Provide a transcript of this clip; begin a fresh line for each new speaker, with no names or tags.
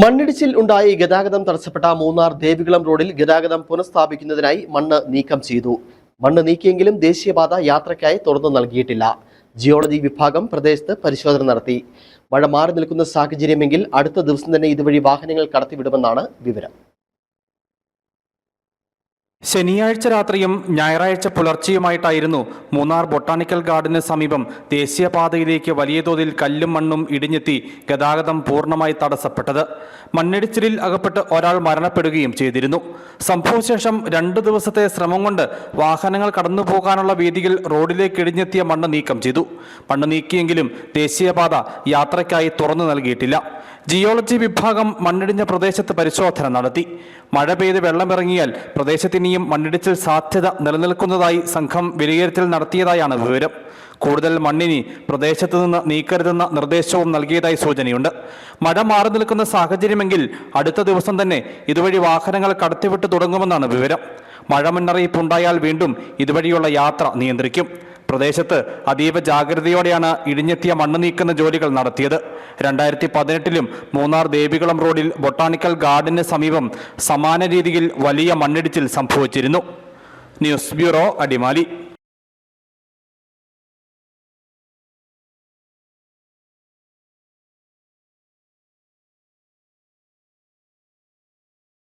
മണ്ണിടിച്ചിൽ ഉണ്ടായി ഗതാഗതം തടസ്സപ്പെട്ട മൂന്നാർ ദേവികുളം റോഡിൽ ഗതാഗതം പുനഃസ്ഥാപിക്കുന്നതിനായി മണ്ണ് നീക്കം ചെയ്തു. മണ്ണ് നീക്കിയെങ്കിലും ദേശീയപാത യാത്രയ്ക്കായി തുറന്നു നൽകിയിട്ടില്ല. ജിയോളജി വിഭാഗം പ്രദേശത്ത് പരിശോധന നടത്തി. മഴ മാറി നിൽക്കുന്ന സാഹചര്യമെങ്കിൽ അടുത്ത ദിവസം തന്നെ ഇതുവഴി വാഹനങ്ങൾ കടത്തിവിടുമെന്നാണ് വിവരം.
ശനിയാഴ്ച രാത്രിയും ഞായറാഴ്ച പുലർച്ചെയുമായിട്ടായിരുന്നു മൂന്നാർ ബൊട്ടാണിക്കൽ ഗാർഡന് സമീപം ദേശീയപാതയിലേക്ക് വലിയ തോതിൽ കല്ലും മണ്ണും ഇടിഞ്ഞെത്തി ഗതാഗതം പൂർണമായി തടസ്സപ്പെട്ടത്. മണ്ണിടിച്ചിലിൽ അകപ്പെട്ട് ഒരാൾ മരണപ്പെടുകയും ചെയ്തിരുന്നു. സംഭവശേഷം രണ്ടു ദിവസത്തെ ശ്രമം കൊണ്ട് വാഹനങ്ങൾ കടന്നു പോകാനുള്ള വീതിയിൽ റോഡിലേക്ക് ഇടിഞ്ഞെത്തിയ മണ്ണ് നീക്കം ചെയ്തു. മണ്ണ് നീക്കിയെങ്കിലും ദേശീയപാത യാത്രയ്ക്കായി തുറന്നു നൽകിയിട്ടില്ല. ജിയോളജി വിഭാഗം മണ്ണിടിഞ്ഞ പ്രദേശത്ത് പരിശോധന നടത്തി. മഴ പെയ്ത് വെള്ളമിറങ്ങിയാൽ പ്രദേശത്ത് ഇനിയും മണ്ണിടിച്ചിൽ സാധ്യത നിലനിൽക്കുന്നതായി സംഘം വിലയിരുത്തൽ നടത്തിയതായാണ് വിവരം. കൂടുതൽ മണ്ണിനി പ്രദേശത്ത് നിന്ന് നീക്കരുതെന്ന നിർദ്ദേശവും നൽകിയതായി സൂചനയുണ്ട്. മഴ മാറി നിൽക്കുന്ന സാഹചര്യമെങ്കിൽ അടുത്ത ദിവസം തന്നെ ഇതുവഴി വാഹനങ്ങൾ കടത്തിവിട്ട് തുടങ്ങുമെന്നാണ് വിവരം. മഴ മുന്നറിയിപ്പ് ഉണ്ടായാൽ വീണ്ടും ഇതുവഴിയുള്ള യാത്ര നിയന്ത്രിക്കും. പ്രദേശത്ത് അതീവ ജാഗ്രതയോടെയാണ് ഇടിഞ്ഞെത്തിയ മണ്ണ് നീക്കുന്ന ജോലികൾ നടത്തിയത്. രണ്ടായിരത്തി പതിനെട്ടിലും മൂന്നാർ ദേവികുളം റോഡിൽ ബൊട്ടാണിക്കൽ ഗാർഡന് സമീപം സമാന രീതിയിൽ വലിയ മണ്ണിടിച്ചിൽ സംഭവിച്ചിരുന്നു. News bureau Adimali.